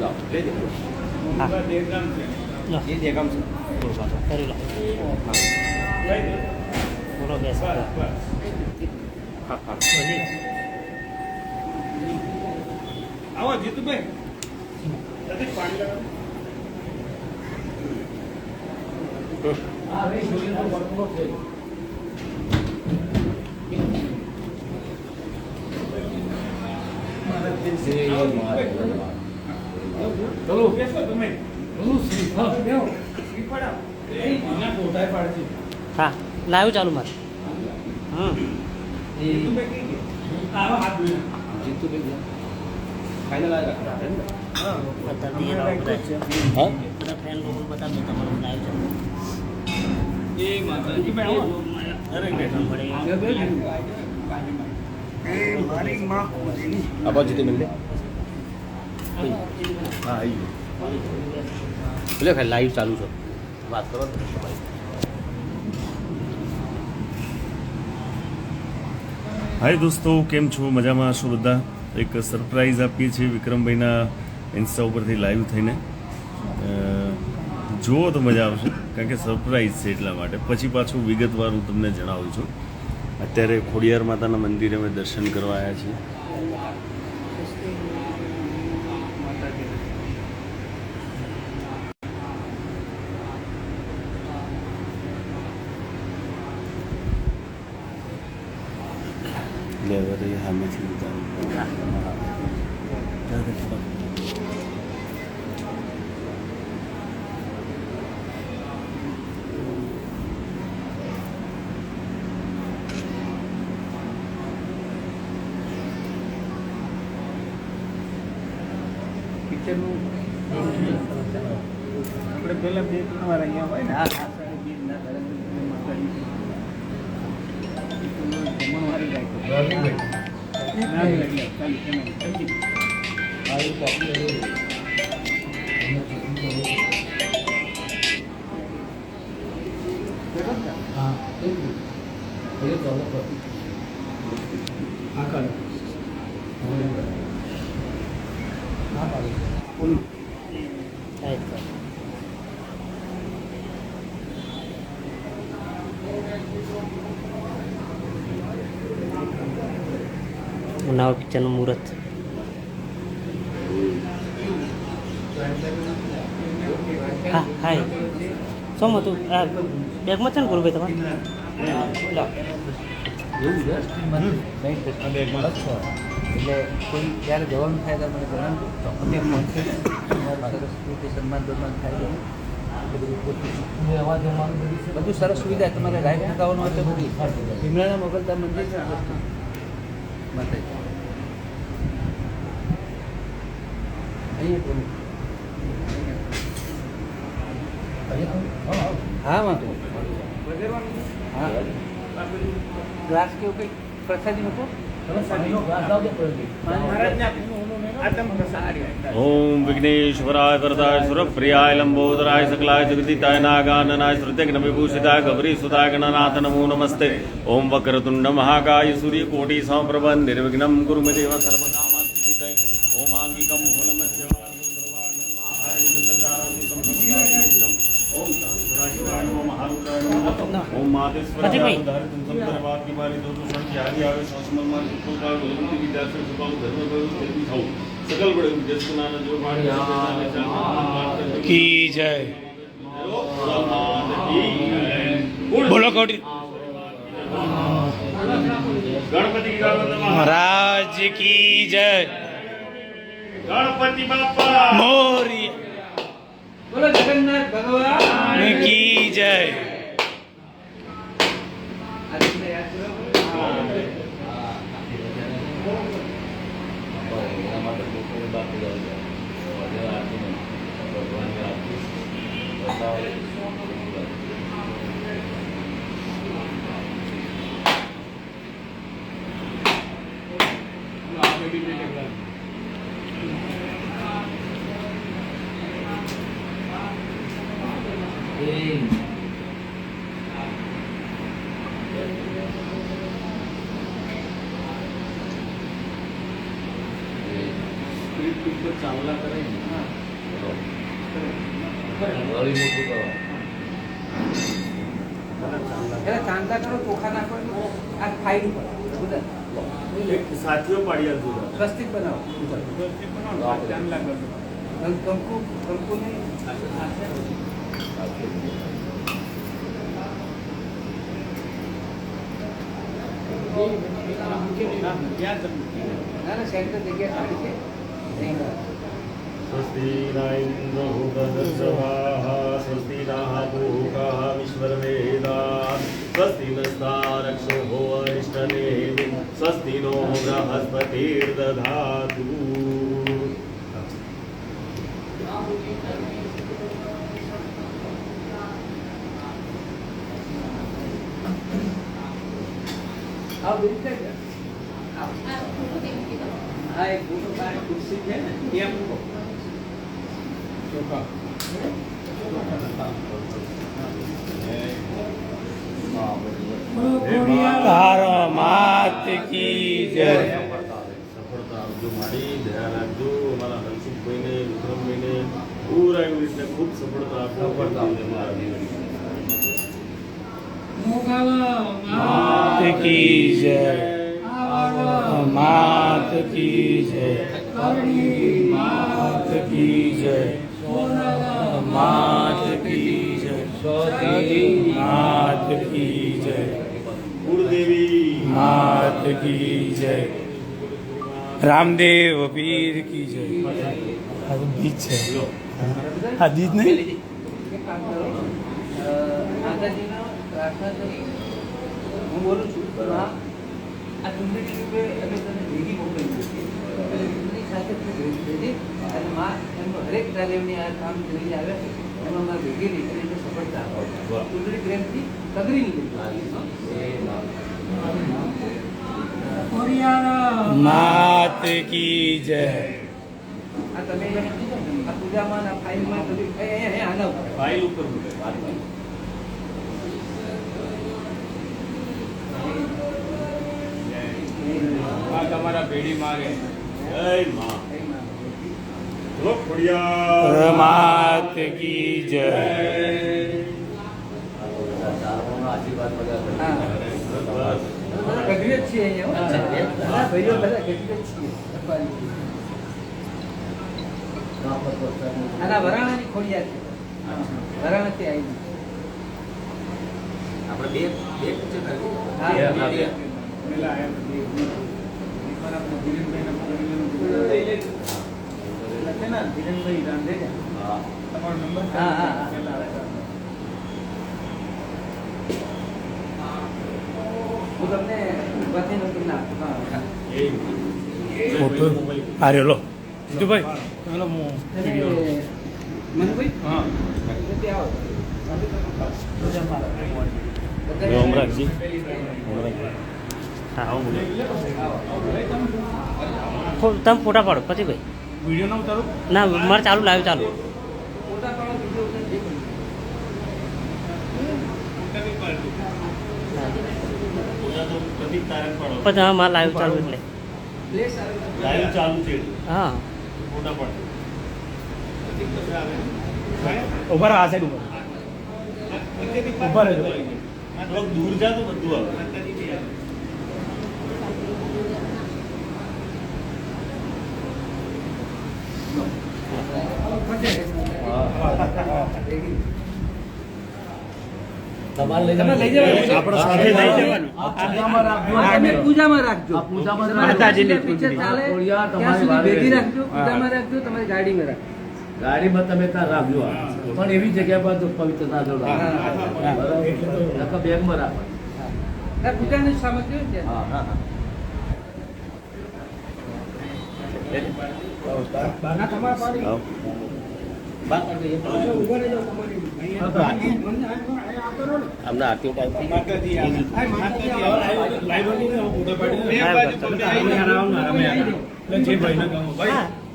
લો લઈ દે હા લો એ દેખામ છે કરી લો બોલો બેસ હા હા આવો જીતુભાઈ પાણી લાવો. ચલો બેસો તમે શ્રીફળ હા લાવ્યું ચાલુ મારે. હમ. એ માતાજી. ગયા? આવો હાથ ધોઈને. જીતુ ભાઈ ફાઇનલ આવી રાખો ને હા. બધા દિયરા બધા હા બધા ફ્રેન્ડ લોકો બધા મેં તમારું લાવ્યું છે એ માતાજી ભાઈ આવો. અરે બેઠા. આ બાજુ જીતુ મિલ હા આવી એટલે ખાલી લાઈવ ચાલુ છે વાત કરો હાય દોસ્તો કેમ છો મજામાં છો બધા એક સરપ્રાઈઝ આપીએ છીએ વિક્રમભાઈના ઇન્સ્ટા ઉપરથી લાઈવ થઈને જુઓ તો મજા આવશે કારણ કે સરપ્રાઈઝ છે એટલા માટે પછી પાછું વિગતવાર હું તમને જણાવું છું અત્યારે ખોડિયાર માતાના મંદિરે અમે દર્શન કરવા આવ્યા છીએ. એટલે હવે સામેથી ઉતારું. આપણે પેલા બે ત્રણ વાર અહીંયા હોય ને આ સાડી બીજ ના કરે માતાજી જમણવારી રાખ્યો. જ કરે. નવા પિક્ચરનું મુહૂર્ત હા હાય શું હતું આ બેગમાં છે ને ગુરુભાઈ તમારે લો એટલે કોઈ જ્યારે જવાનું થાય તો મને જણાવજો અમે ફોન સરસ રીતે સન્માન બન્માન થાય છે. બધું સરસ સુવિધા તમારે રાઈડ થકાવવાનું હોય તો બધી. ભીમરાના મોગલતા મંદિર છે. માતાજી. હા વાંધો હા ગ્લાસ કેવું કંઈક પ્રસાદી મૂકો ઓમ વિઘ્નેશ્વરાય વરદાય સુરપ્રિયાય લંબોદરાય સકલાય જગદીતાય નાગાનનાય શ્રુત્યગ્ન વિભૂષિતાય ગૌરી સુતાય ગણનાથ નમો નમસ્તે ઓમ વક્રતુંડ મહાકાય સૂર્યકોટી સમપ્રભ નિર્વિઘ્નમ ગુરુમદેવ મે ઓમ પ્રતિકભાઈ. સકલ બળે જસનાના જો મારી કી જય બોલો કોટી ગણપતિ ગણપતિ મહારાજ કી જય ગણપતિ બાપા મોરી બોલો જગન્નાથ ભગવાન કી જય Oh, ini nama terbukunya Bapak એટલે આ ફાઈલ સાથીઓ પાડી સ્વસ્તિક બનાવો. કંકુ કંકુ નહીં ના ના સેન્ટર स्वस्ति नस्तारक्षो अरिष्टने स्वस्ति नो बृहस्पतिर्दधातु क्या हाँ एक फ़ोटो कुर्सी है ये चौका ચોખા માત કી જય. સફળતા આપજો મારી દયા રાખજો. અમારા હંસુભાઈને વિક્રમભાઈને પૂરા એવી રીતે ખૂબ સફળતા આપજો માત કી જય. માત કી જય. માત કી જય. માત કી જય માત કી જય કુળદેવી માત કી જય. રામદેવ પીર કી જય. આ તો બીજ છે. આ બીજ નહીં? કરો અ, માતાજીનો હું બોલું છું આ આ ચૂંટણી રૂપે અમે તમને ભેગી મોકલી ચૂંટણી સાથે અને માં એમનો હરેક તાલીમની આ કામ કરીને આવે એમાં માં ભેગી સફળતા. ચૂંટણી પ્રેમથી તગડી નીકળી માત કી જય. તમારા ભેડી મારે જય માં. ચલો ખોડિયાર માત કી જય. આશીર્વાદ બધા ગઢવી જ છીએ અહીંયા ભાઈઓ બધા ગઢવી જ છીએ આના વરાણાની ખોડિયા છે. વરાણાથી આવી આપણે બે બે છે ને? હા, બે, હા, બે. પેલા આયા પછી એકવાર આપણે ધીરેનભાઈના પકડીને એટલે છે ને ધીરેનભાઈ રાંધે તમારો નંબર હા, હા, હા. પેલા આવ્યા. હું તમને ઉભાથી નંબર નાખું હા ફોટો આર્યો લો જીતુભાઈ. પેલો હું તમે ફોટા પાડો પછી ભાઈ વીડિયો ના ઉતારું? ના મારે ચાલુ લાવ્યું ચાલુ. ફોટા પાડો વીડિયો ઉતારો, જે પણ. પછી હા મારા લાઈવ ચાલુ એટલે. લાઈવ ચાલુ છે. હા. ફોટા પણ. ઊભા રહો આ સાઈડ ઊભા ઊભા રહેજો. દૂર જા તો બધું આવે. તમે લઈ જવાનું. આપણે સાથે લઈ જવાનું. હા, તમે પૂજામાં રાખજો. માતાજીની પિક્ચર ચાલે. ત્યાં સુધી ભેગી રાખજો. પૂજામાં રાખજો. તમારી ગાડીમાં રાખજો. ગાડીમાં તમે ત્યાં રાખજો. આ. પણ એવી જગ્યા પર જો પવિત્ર ના જો. બરાબર. બેગમાં રાખો પૂજાની સામગ્રી ને હા હા હા. અમને આટલો ટાઈમ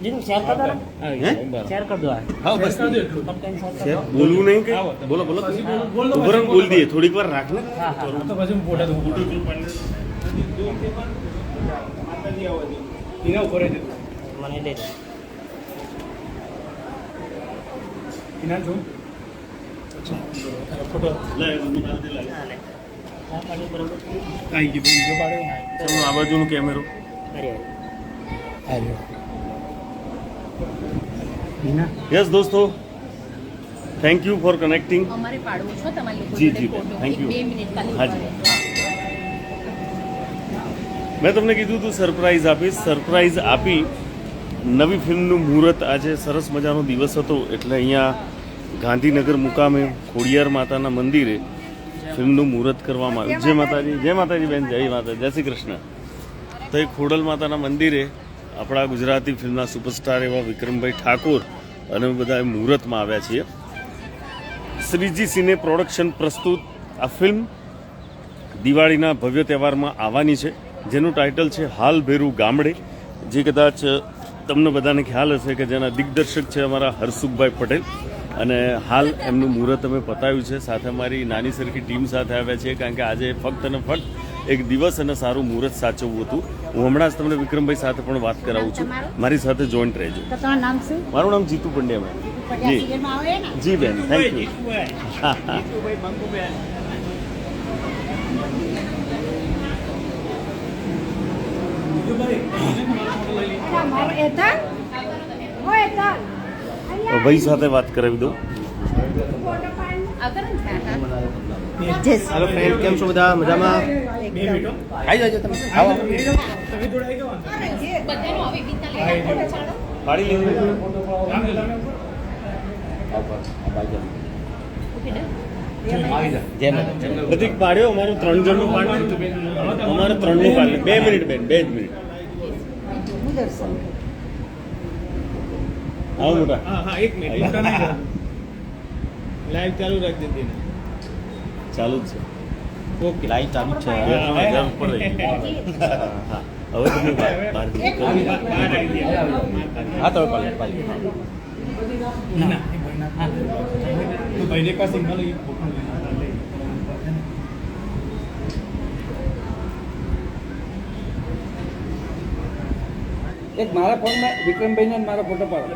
જીનું શેર કર ને શેર કર દો હા, બસ. બોલવું નહીં કે? બોલો બોલો. બોલ-. દઈએ. થોડીક વાર રાખ ને. હા હા તો પછી ફોટા દઉં. માતાજી આવો છે. એના ઉપર મને દે દો. એના જો ફોટો આવી ગયું બીજો ચલો આ બાજુનો કેમેરો. યસ દોસ્તો. થેન્ક યુ ફોર કનેક્ટિંગ અમારે પાડવું છો તમારી લોકો જી, જી, થેન્ક ખાલી હાજી. મેં તમને કીધું હતું સરપ્રાઈઝ આપીશ સરપ્રાઈઝ આપી નવી ફિલ્મનું મુહૂર્ત આજે સરસ મજાનો દિવસ હતો. એટલે અહીંયા ગાંધીનગર મુકામે ખોડિયાર માતાના મંદિરે ફિલ્મનું મુહૂર્ત કરવામાં આવ્યું. જય માતાજી જય માતાજી બેન, જય માતા, જય શ્રી કૃષ્ણ. તો એ ખોડલ માતાના મંદિરે આપણા ગુજરાતી ફિલ્મના સુપરસ્ટાર એવા વિક્રમભાઈ ઠાકોર અને બધા મુહૂર્તમાં આવ્યા છીએ. શ્રીજી સિને પ્રોડક્શન પ્રસ્તુત આ ફિલ્મ દિવાળીના ભવ્ય તહેવારમાં આવવાની છે. જેનું ટાઇટલ છે હાલ ભેરું ગામડે. જે કદાચ તમને બધાને ખ્યાલ હશે કે જેના દિગ્દર્શક છે અમારા હરસુખભાઈ પટેલ. અને હાલ એમનું મુહૂર્ત અમે પતાવ્યું છે. સાથે અમારી નાની સરખી ટીમ સાથે આવ્યા છીએ કારણ કે આજે ફક્ત અને ફક્ત એક દિવસ અને સારું મુહૂર્ત સાચવવું હતું. હું હમણાં જ તમને વિક્રમભાઈ સાથે પણ વાત કરાવું છું. મારી સાથે જોઈન્ટ રહેજો. તો તમારું નામ શું? મારું નામ જીતુ પંડ્યા જી. જી બેન થેન્ક યુ ભાઈ સાથે વાત કરાવી દઉં. હેલો ફ્રેન્ડ કેમ છો બધા? મજામાં? આવી જજો તમે. પાડી પ્રતિક પાડ્યો? અમારું ત્રણ જણનું પાડ્યું. અમારે ત્રણનું પાડ્યું. બે મિનિટ બેન બે જ મિનિટ. આવો મોટા હા હા એક મિનિટ મોટા નહીં લાઈવ ચાલુ રાખી દીધી ને ચાલુ જ છે. ઓકે. લાઈવ ચાલુ છે. હવે ત્રણ હજાર ઉપર હા હવે તમે બહાર બહાર નીકળો. બહાર હા તમે પાલી પાલી ના તો ભાઈને પાસે સિગ્નલ એ ફોટો એક મારા ફોનમાં વિક્રમભાઈને મારો ફોટો પાડો.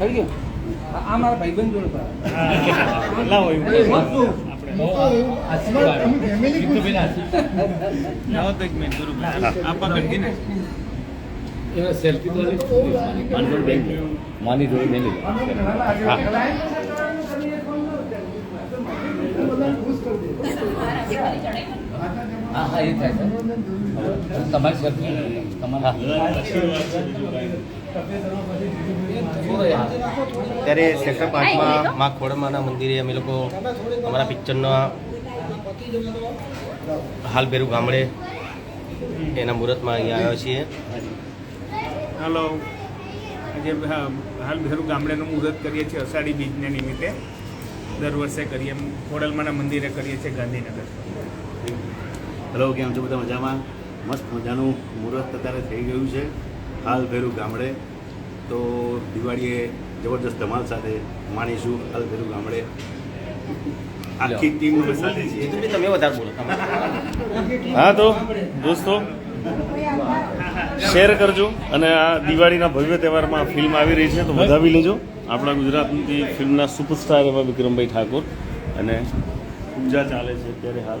થઈ ગયું આ આ મારા ભાઈબંધ જોડે પાડો હા. લાવો એમ. જાઓ તો એક મિનિટ બરોબર આપા કરી ને માની જોડે મેલી હા. હા. એ થાય તમારી સરખી તમારા. ત્યારે સેક્ટર પાંચમાં માં ખોડમાના મંદિરે અમે લોકો અમારા પિક્ચરના હાલ ભેરું ગામડે એના મુહૂર્તમાં અહીંયા આવ્યા છીએ. હાલો. આજે હા, હાલ ભેરું ગામડેનું મુહૂર્ત કરીએ છીએ અષાઢી બીજને નિમિત્તે. દર વર્ષે કરીએ ખોડલમાના મંદિરે કરીએ છીએ ગાંધીનગર. હેલો કેમ છો બધા મજામાં? મસ્ત મજાનું મુહૂર્ત અત્યારે થઈ ગયું છે. હાલ ભેરું ગામડે. તો દિવાળીએ જબરદસ્ત ધમાલ સાથે માણીશું હાલ ભેરું ગામડે. આખી ટીમ અમે સાથે છીએ. તમે વધારે બોલો. હા તો દોસ્તો શેર કરજો અને આ દિવાળીના ભવ્ય તહેવારમાં ફિલ્મ આવી રહી છે તો વધાવી લેજો. આપણા ગુજરાતની ફિલ્મના સુપરસ્ટાર એવા વિક્રમભાઈ ઠાકોર. અને પૂજા ચાલે છે અત્યારે હાલ.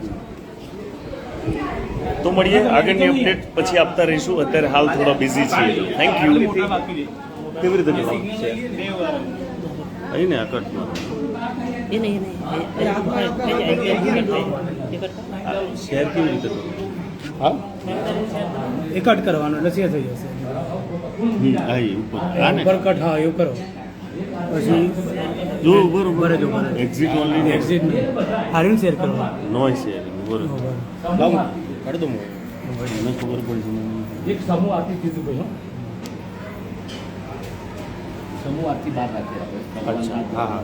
તો મળીએ. આગળની અપડેટ પછી આપતા રહીશું. અત્યારે હાલ થોડા બિઝી છીએ. થેન્ક યુ કેવી રીતે અહીં ને આ કટમાં શેર કેવી રીતે હા? એકટ કટ કરવાનો એટલે થઈ જશે. હા ઉપર. ઉપર કટ હા એવું કરો. પછી જો ઉપર ઉપર જ ઉપર એક્ઝિટ ઓનલી એક્ઝિટ નહીં. હારીને શેર કરવા. નો શેર ઉપર લાવ કાઢ દો મને ખબર પડી. એક સમૂહ આરતી કીધું ભાઈ સમૂહ આરતી બહાર રાખી આપણે હા હા.